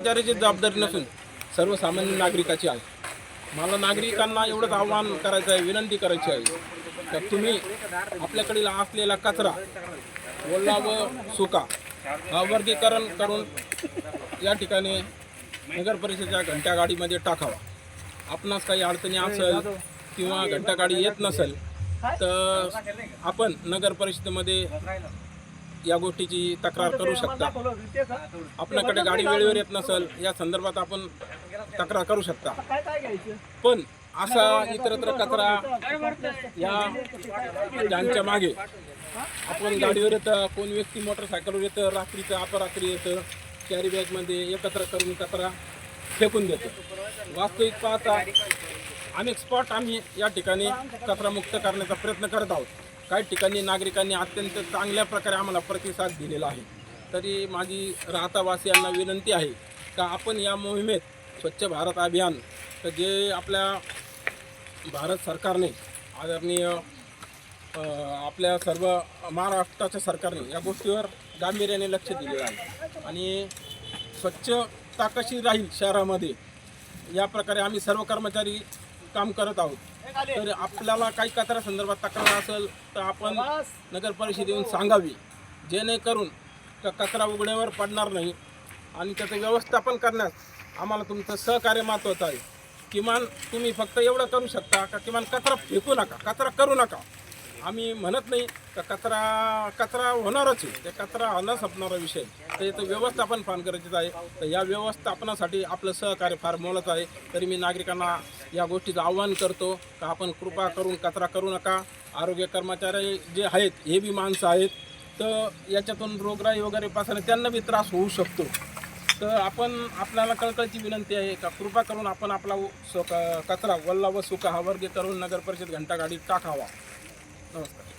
कर्मचाऱ्याची जबाबदारी नसून सर्वसामान्य नागरिकाची आहे. मला नागरिकांना एवढंच आव्हान करायचं आहे विनंती करायची आहे तर तुम्ही आपल्याकडील असलेला कचरा ओला व सुका हा वर्गीकरण करून या ठिकाणी नगर परिषदेच्या घंटा गाडीमध्ये टाकावा. आपणास काही अडचणी असेल किंवा घंटा गाडी येत नसेल तर आपण नगर परिषदेमध्ये या गोष्टीची तक्रार करू शकता. आपल्याकडे गाडी वेळेवर येत नसेल या संदर्भात आपण तक्रार करू शकता. पण असा इतरत्र कचरा या ज्यांच्या मागे आपण गाडीवर येतं कोण व्यक्ती मोटरसायकलवर येतं रात्रीचं अपरात्री येतं कॅरी बॅगमध्ये एकत्र करून कचरा फेकून देतो. वास्तविक पाहता अनेक स्पॉट आम्ही या ठिकाणी कचरामुक्त करण्याचा प्रयत्न करत आहोत. काही ठिकाणी नागरिकांनी अत्यंत चांगल्या प्रकारे आम्हाला प्रतिसाद दिलेला आहे. तरी माझी राहतावासियांना विनंती आहे का आपण या मोहिमेत स्वच्छ भारत अभियान तर जे आपल्या भारत सरकारने आदरणीय आपल्या सर्व महाराष्ट्राच्या सरकारने या गोष्टीवर गांभीर्याने लक्ष दिलेलं आहे. आणि स्वच्छता कशी राहील शहरामध्ये या प्रकारे आम्ही सर्व कर्मचारी काम करत आहोत. तर आपल्याला काही कचरा संदर्भात तक्रार असेल तर आपण नगर परिषद येऊन सांगावी. जेणेकरून का कचरा उघड्यावर पडणार नाही आणि त्याचं व्यवस्थापन करण्यास आम्हाला तुमचं सहकार्य महत्त्वाचं आहे. किमान तुम्ही फक्त एवढं करू शकता का? किमान कचरा फेकू नका कचरा करू नका. आम्ही म्हणत नाही का कचरा कचरा होणारच आहे. ते कचरा न संपणारा विषय. तर याचं व्यवस्थापन फार गरजेचं आहे. तर या व्यवस्थापनासाठी आपलं सहकार्य फार मोलाचं आहे. तरी मी नागरिकांना या गोष्टीचं आव्हान करतो का आपण कृपा करून कचरा करू नका. आरोग्य कर्मचारी जे आहेत हे बी माणसं आहेत. तर याच्यातून रोगराई वगैरे पासून त्यांना बी त्रास होऊ शकतो. तर आपण आपल्याला कळकळची विनंती आहे का कृपा करून आपण आपला सो- कचरा वल्ला व सुका हा वर्ग करून नगर परिषद घंटा गाडीत टाकावा. नमस्कार